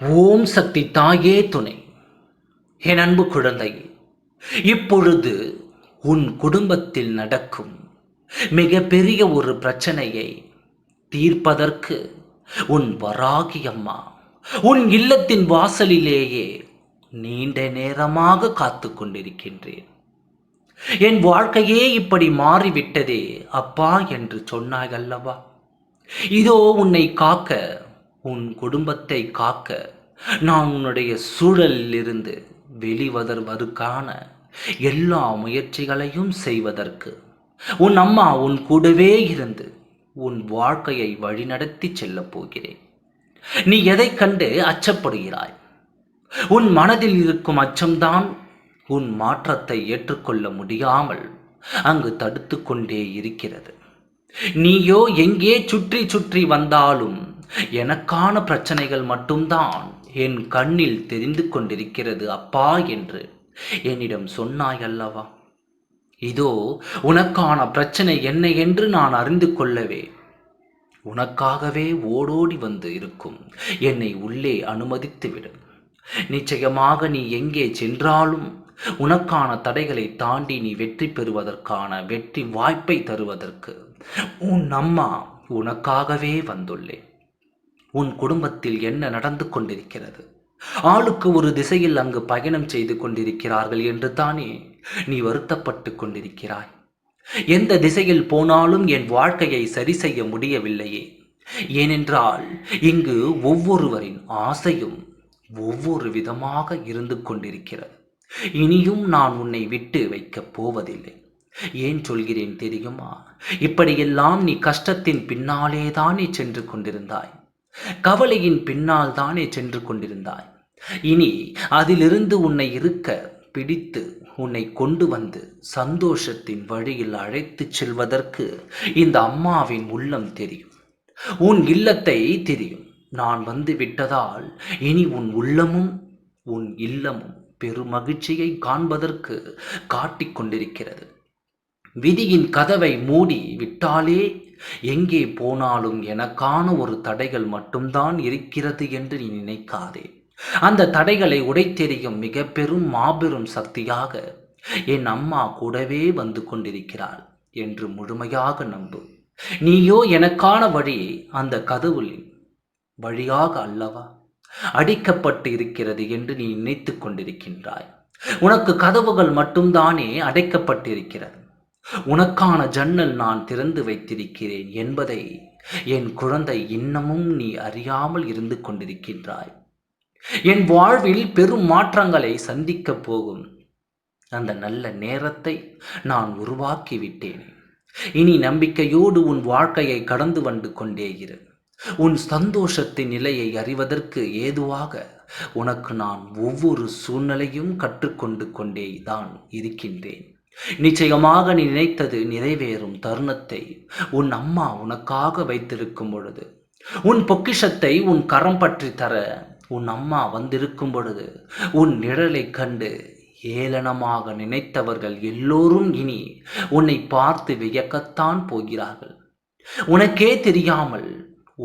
ஓம் சக்தி தாயே துணை. என் அன்பு குழந்தை இப்பொழுது உன் குடும்பத்தில் நடக்கும் மிகப்பெரிய ஒரு பிரச்சனையை தீர்ப்பதற்கு உன் வராகி அம்மா உன் இல்லத்தின் வாசலிலேயே நீண்ட நேரமாக காத்து கொண்டிருக்கின்றேன். என் வாழ்க்கையே இப்படி மாறிவிட்டதே அப்பா என்று சொன்னாய் அல்லவா? இதோ உன்னை காக்க உன் குடும்பத்தை காக்க நான் உன்னுடைய சூழலிலிருந்து வெளிவதற்கான எல்லா முயற்சிகளையும் செய்வதற்கு. உன் அம்மா உன் கூடவே இருந்து உன் வாழ்க்கையை வழிநடத்தி செல்லப் போகிறேன். நீ எதைக் கண்டு அச்சப்படுகிறாய்? உன் மனதில் இருக்கும் அச்சம்தான் உன் மாற்றத்தை ஏற்றுக்கொள்ள முடியாமல் அங்கு தடுத்து கொண்டே இருக்கிறது. நீயோ எங்கே சுற்றி சுற்றி வந்தாலும் எனக்கான பிரச்சனைகள் மட்டும்தான் என் கண்ணில் தெரிந்து கொண்டிருக்கிறது அப்பா என்று. என்னிடம் சொன்னாய் அல்லவா? இதோ உனக்கான பிரச்சனை என்ன என்று நான் அறிந்து கொள்ளவே. உனக்காகவே ஓடோடி வந்து இருக்கும். என்னை உள்ளே அனுமதித்துவிடும். நிச்சயமாக நீ எங்கே சென்றாலும் உனக்கான தடைகளை தாண்டி நீ வெற்றி பெறுவதற்கான வெற்றி வாய்ப்பை தருவதற்கு உன் அம்மா உனக்காகவே வந்துள்ளேன் உன் குடும்பத்தில் என்ன நடந்து கொண்டிருக்கிறது? ஆளுக்கு ஒரு திசையில் அங்கு பயணம் செய்து கொண்டிருக்கிறார்கள் என்று தானே நீ வருத்தப்பட்டு கொண்டிருக்கிறாய்? எந்த திசையில் போனாலும் என் வாழ்க்கையை சரி செய்ய முடியவில்லையே. ஏனென்றால் இங்கு ஒவ்வொருவரின் ஆசையும் ஒவ்வொரு விதமாக இருந்து கொண்டிருக்கிறது. இனியும் நான் உன்னை விட்டு வைக்கப் போவதில்லை. ஏன் சொல்கிறேன் தெரியுமா? இப்படியெல்லாம் நீ கஷ்டத்தின் பின்னாலே தானே சென்று கொண்டிருந்தாய். கவலையின் பின்னால் தானே சென்று கொண்டிருந்தாய். இனி அதிலிருந்து உன்னை இருக்க பிடித்து உன்னை கொண்டு வந்து சந்தோஷத்தின் வழியில் அழைத்துச் செல்வதற்கு இந்த அம்மாவின் உள்ளம் தெரியும். உன் இல்லத்தை தெரியும். நான் வந்து விட்டதால் இனி உன் உள்ளமும் உன் இல்லமும் பெருமகிழ்ச்சியை காண்பதற்கு காட்டிக் கொண்டிருக்கிறது. விதியின் கதவை மூடி விட்டாலே எங்கே போனாலும் எனக்கான ஒரு தடைகள் மட்டும்தான் இருக்கிறது என்று நீ நினைக்காதே. அந்த தடைகளை உடைத்தெறியும் மிக பெரும் மாபெரும் சக்தியாக என் அம்மா கூடவே வந்து கொண்டிருக்கிறாள் என்று முழுமையாக நம்பு. நீயோ எனக்கான வழி அந்த கதவுளின் வழியாக அல்லவா? அடிக்கப்பட்டு இருக்கிறது என்று நீ நினைத்து கொண்டிருக்கின்றாய். உனக்கு கதவுகள் மட்டும்தானே அடைக்கப்பட்டிருக்கிறது. உனக்கான ஜன்னல் நான் திறந்து வைத்திருக்கிறேன் என்பதை என் குழந்தை இன்னமும் நீ அறியாமல் இருந்து கொண்டிருக்கின்றாய். என் வாழ்வில் பெரும் மாற்றங்களை சந்திக்கப் போகும். அந்த நல்ல நேரத்தை நான் உருவாக்கிவிட்டேன். இனி நம்பிக்கையோடு உன் வாழ்க்கையை கடந்து வந்து கொண்டே இரு. உன் சந்தோஷத்தின் நிலையை அறிவதற்கு ஏதுவாக உனக்கு நான் ஒவ்வொரு சூழ்நிலையும் கற்றுக்கொண்டு கொண்டே தான் இருக்கின்றேன். நிச்சயமாக நீ நினைத்தது நிறைவேறும் தருணத்தை. உன் அம்மா உனக்காக வைத்திருக்கும் பொழுது உன் பொக்கிஷத்தை உன் கரம் பற்றி தர உன் அம்மா வந்திருக்கும் பொழுது உன் நிழலை கண்டு ஏளனமாக நினைத்தவர்கள் எல்லோரும் இனி உன்னை பார்த்து வியக்கத்தான் போகிறார்கள். உனக்கே தெரியாமல்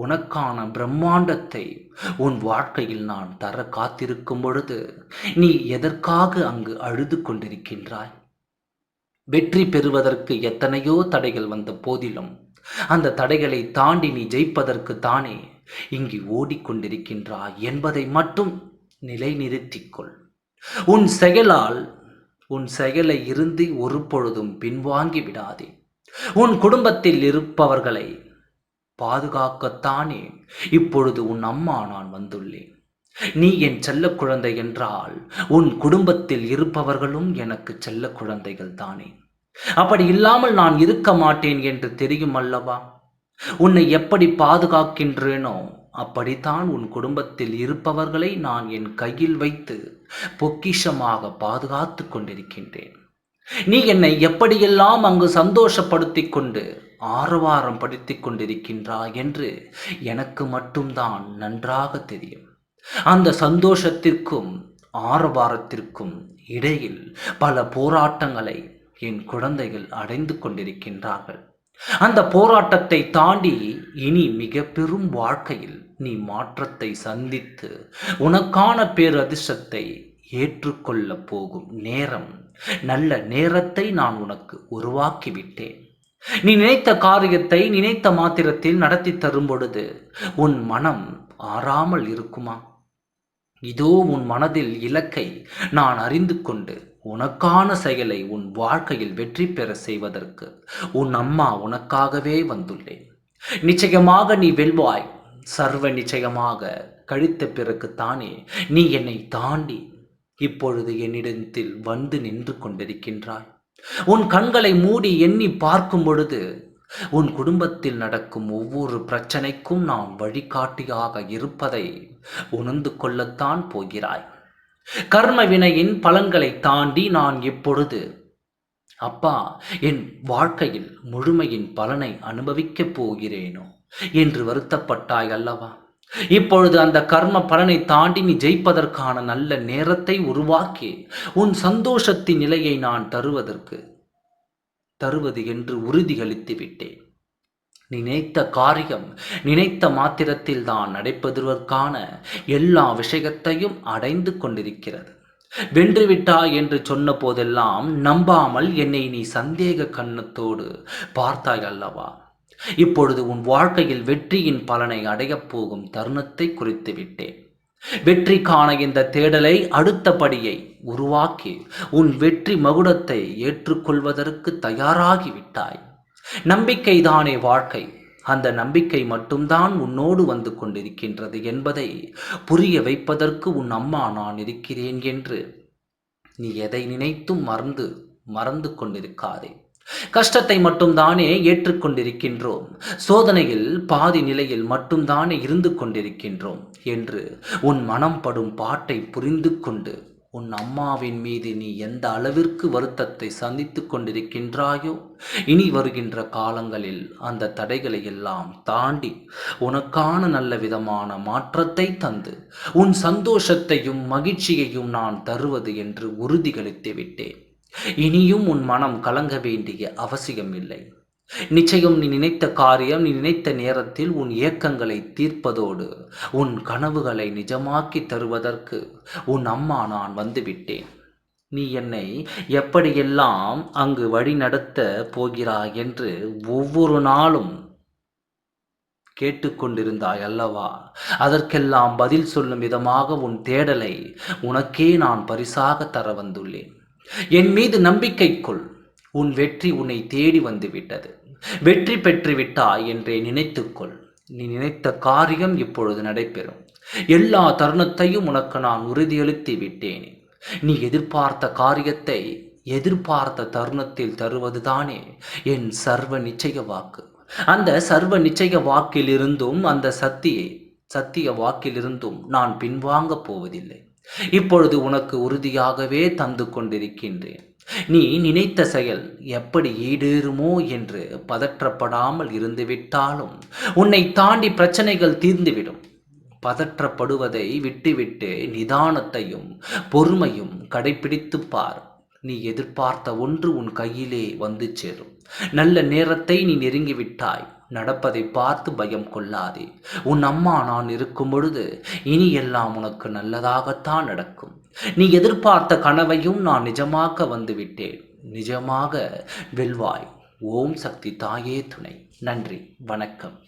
உனக்கான பிரம்மாண்டத்தை உன் வாழ்க்கையில் நான் தர காத்திருக்கும் பொழுது நீ எதற்காக அங்கு அழுது கொண்டிருக்கின்றாய்? வெற்றி பெறுவதற்கு எத்தனையோ தடைகள் வந்த போதிலும் அந்த தடைகளை தாண்டி நீ ஜெயிப்பதற்கு தானே இங்கு ஓடிக்கொண்டிருக்கின்றாய் என்பதை மட்டும் நிலைநிறுத்திக்கொள். உன் செயலால் உன் செயலை இருந்து ஒரு பொழுதும் பின்வாங்கி விடாதே. உன் குடும்பத்தில் இருப்பவர்களை பாதுகாக்கத்தானே இப்பொழுது உன் அம்மா நான் வந்துள்ளேன். நீ என் செல்ல குழந்தை என்றால் உன் குடும்பத்தில் இருப்பவர்களும் எனக்கு செல்ல குழந்தைகள் தானே. அப்படி இல்லாமல் நான் இருக்க மாட்டேன் என்று தெரியும் அல்லவா? உன்னை எப்படி பாதுகாக்கின்றேனோ அப்படித்தான் உன் குடும்பத்தில் இருப்பவர்களை நான் என் கையில் வைத்து பொக்கிஷமாக பாதுகாத்து கொண்டிருக்கின்றேன். நீ என்னை எப்படியெல்லாம் அங்கு சந்தோஷப்படுத்தி கொண்டு ஆரவாரம் படுத்திக் கொண்டிருக்கின்றாய் என்று எனக்கு மட்டும்தான் நன்றாக தெரியும். அந்த சந்தோஷத்திற்கும் ஆரவாரத்திற்கும் இடையில் பல போராட்டங்களை என் குழந்தைகள் அடைந்து கொண்டிருக்கின்றார்கள். அந்த போராட்டத்தை தாண்டி இனி மிக பெரும் வாழ்க்கையில் நீ மாற்றத்தை சந்தித்து உனக்கான பேரதிர்ஷ்டத்தை ஏற்றுக்கொள்ள போகும் நேரம் நல்ல நேரத்தை நான் உனக்கு உருவாக்கிவிட்டேன். நீ நினைத்த காரியத்தை நினைத்த மாத்திரத்தில் நடத்தி தரும் பொழுது உன் மனம் ஆறாமல் இருக்குமா? இதோ உன் மனதில் இலக்கை நான் அறிந்து கொண்டு உனக்கான செயலை உன் வாழ்க்கையில் வெற்றி பெற செய்வதற்கு உன் அம்மா உனக்காகவே வந்துள்ளேன். நிச்சயமாக நீ வெல்வாய். சர்வ நிச்சயமாக கழித்த பிறகு தானே நீ என்னை தாண்டி இப்பொழுது என்னிடத்தில் வந்து நின்று கொண்டிருக்கின்றாய். உன் கண்களை மூடி எண்ணி பார்க்கும் பொழுது உன் குடும்பத்தில் நடக்கும் ஒவ்வொரு பிரச்சனைக்கும் நான் வழிகாட்டியாக இருப்பதை உணர்ந்து கொள்ளத்தான் போகிறாய். கர்ம வினையின் பலன்களை தாண்டி நான் இப்பொழுது அப்பா என் வாழ்க்கையில் முழுமையின் பலனை அனுபவிக்கப் போகிறேனோ என்று வருத்தப்பட்டாய் அல்லவா? இப்பொழுது அந்த கர்ம பலனை தாண்டி நீ ஜெயிப்பதற்கான நல்ல நேரத்தை உருவாக்கி உன் சந்தோஷத்தின் நிலையை நான் தருவதற்கு தருவது என்று உறுதியளித்து விட்டேன். நினைத்த காரியம் நினைத்த மாத்திரத்தில் தான் நடைபெறுவதற்கான எல்லா விஷயத்தையும் அடைந்து கொண்டிருக்கிறது. வென்றுவிட்டாய் என்று சொன்ன போதெல்லாம் நம்பாமல் என்னை நீ சந்தேக கண்ணத்தோடு பார்த்தாய் அல்லவா? இப்பொழுது உன் வாழ்க்கையில் வெற்றியின் பலனை அடையப் போகும் தருணத்தை குறித்து விட்டேன். வெற்றிக்கான இந்த தேடலை அடுத்தபடியை உருவாக்கி உன் வெற்றி மகுடத்தை ஏற்றுக்கொள்வதற்கு தயாராகிவிட்டாய். நம்பிக்கைதானே வாழ்க்கை. அந்த நம்பிக்கை மட்டும்தான் உன்னோடு வந்து கொண்டிருக்கின்றது என்பதை புரிய வைப்பதற்கு உன் அம்மா நான் இருக்கிறேன் என்று நீ எதை நினைத்தும் மறந்து மறந்து கொண்டிருக்காதே. கஷ்டத்தை மட்டும்தானே ஏற்றுக்கொண்டிருக்கின்றோம். சோதனையில் பாதி நிலையில் மட்டும்தானே இருந்து கொண்டிருக்கின்றோம் என்று உன் மனம் படும் பாட்டை புரிந்து கொண்டு உன் அம்மாவின் மீது நீ எந்த அளவிற்கு வருத்தத்தை சந்தித்து கொண்டிருக்கின்றாயோ இனி வருகின்ற காலங்களில் அந்த தடைகளை எல்லாம் தாண்டி உனக்கான நல்ல விதமான மாற்றத்தை தந்து உன் சந்தோஷத்தையும் மகிழ்ச்சியையும் நான் தருவது என்று உறுதிகளித்து விட்டேன் இனியும் உன் மனம் கலங்க வேண்டிய அவசியம் இல்லை நிச்சயம் நீ நினைத்த காரியம் நீ நினைத்த நேரத்தில் உன் இயக்கங்களை தீர்ப்பதோடு உன் கனவுகளை நிஜமாக்கி தருவதற்கு உன் அம்மா நான் வந்துவிட்டேன். நீ என்னை எப்படியெல்லாம் அங்கு வழிநடத்த போகிறாய் என்று ஒவ்வொரு நாளும் கேட்டுக்கொண்டிருந்தாய் அல்லவா? அதற்கெல்லாம் பதில் சொல்லும் விதமாக உன் தேடலை உனக்கே நான் பரிசாக தர வந்துள்ளேன் என் மீது நம்பிக்கை கொள். உன் வெற்றி உன்னை தேடி வந்து விட்டது வெற்றி பெற்றுவிட்டா என்றே நினைத்துக்கொள். நீ நினைத்த காரியம் இப்பொழுது நடைபெறும். எல்லா தருணத்தையும் உனக்கு நான் உறுதியளித்து விட்டேன். நீ எதிர்பார்த்த காரியத்தை எதிர்பார்த்த தருணத்தில் தருவதுதானே என் சர்வ நிச்சய வாக்கு. அந்த சர்வ நிச்சய வாக்கிலிருந்தும் அந்த சத்தியை சத்திய வாக்கிலிருந்தும் நான் பின்வாங்கப் போவதில்லை. இப்பொழுது உனக்கு உறுதியாகவே தந்து கொண்டிருக்கின்றேன். நீ நினைத்த செயல் எப்படி ஈடேறுமோ என்று பதற்றப்படாமல் இருந்துவிட்டாலும் உன்னை தாண்டி பிரச்சனைகள் தீர்ந்துவிடும். பதற்றப்படுவதை விட்டுவிட்டு நிதானத்தையும் பொறுமையும் கடைபிடித்து பார். நீ எதிர்பார்த்த ஒன்று உன் கையிலே வந்து சேரும். நல்ல நேரத்தை நீ நெருங்கிவிட்டாய். நடப்பதை பார்த்து பயம் கொள்ளாதே. உன் அம்மா நான் இருக்கும் பொழுது இனி எல்லாம் உனக்கு நல்லதாகத்தான் நடக்கும். நீ எதிர்பார்த்த கனவையும் நான் நிஜமாக்க வந்துவிட்டேன். நிஜமாக வெல்வாய். ஓம் சக்தி தாயே துணை. நன்றி. வணக்கம்.